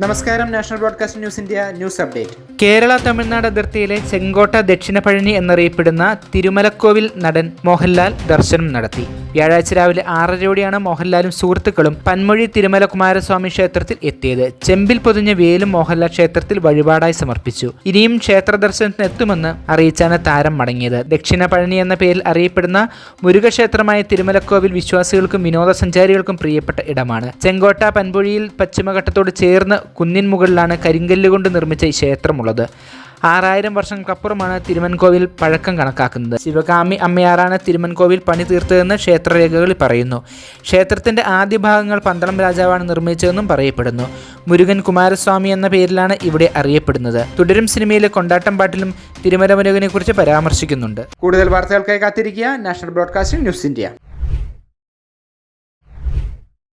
നമസ്കാരം national broadcast news India news update. Kerala Tamil Nadu അതിർത്തിയിലെ ചെങ്കോട്ട ദക്ഷിണ പഴനി എന്നറിയപ്പെടുന്ന തിരുമലക്കോവിൽ നടൻ മോഹൻലാൽ ദർശനം നടത്തി. വ്യാഴാഴ്ച രാവിലെ ആറരയോടെയാണ് മോഹൻലാലും സുഹൃത്തുക്കളും പന്മൊഴി തിരുമല കുമാരസ്വാമി ക്ഷേത്രത്തിൽ എത്തിയത്. ചെമ്പിൽ പൊതിഞ്ഞ വേലും മോഹൻലാൽ ക്ഷേത്രത്തിൽ വഴിപാടായി സമർപ്പിച്ചു. ഇനിയും ക്ഷേത്ര ദർശനത്തിന് എത്തുമെന്ന് അറിയിച്ചാണ് താരം മടങ്ങിയത്. ദക്ഷിണ പഴനി എന്ന പേരിൽ അറിയപ്പെടുന്ന മുരുകക്ഷേത്രമായ തിരുമലക്കോവിൽ വിശ്വാസികൾക്കും വിനോദസഞ്ചാരികൾക്കും പ്രിയപ്പെട്ട ഇടമാണ്. ചെങ്കോട്ട പൻപൊഴിയിൽ പശ്ചിമഘട്ടത്തോട് ചേർന്ന് കുന്നിൻ മുകളിലാണ് കരിങ്കല്ല് കൊണ്ട് നിർമ്മിച്ച ഈ ക്ഷേത്രമുള്ളത്. ആറായിരം വർഷങ്ങൾക്കപ്പുറമാണ് തിരുമൻകോവിൽ പഴക്കം കണക്കാക്കുന്നത്. ശിവകാമി അമ്മയാറാണ് തിരുമൻകോവിൽ പണി തീർത്തതെന്ന് ക്ഷേത്രരേഖകളിൽ പറയുന്നു. ക്ഷേത്രത്തിന്റെ ആദ്യ ഭാഗങ്ങൾ പന്തളം രാജാവാണ് നിർമ്മിച്ചതെന്നും പറയപ്പെടുന്നു. മുരുകൻ കുമാരസ്വാമി എന്ന പേരിലാണ് ഇവിടെ അറിയപ്പെടുന്നത്. തുടരും സിനിമയിലെ കൊണ്ടാട്ടം പാട്ടിലും തിരുമല മുരുകനെ കുറിച്ച് പരാമർശിക്കുന്നുണ്ട്. കൂടുതൽ വാർത്തകൾക്കായി കാത്തിരിക്കുക. National broadcasting news India.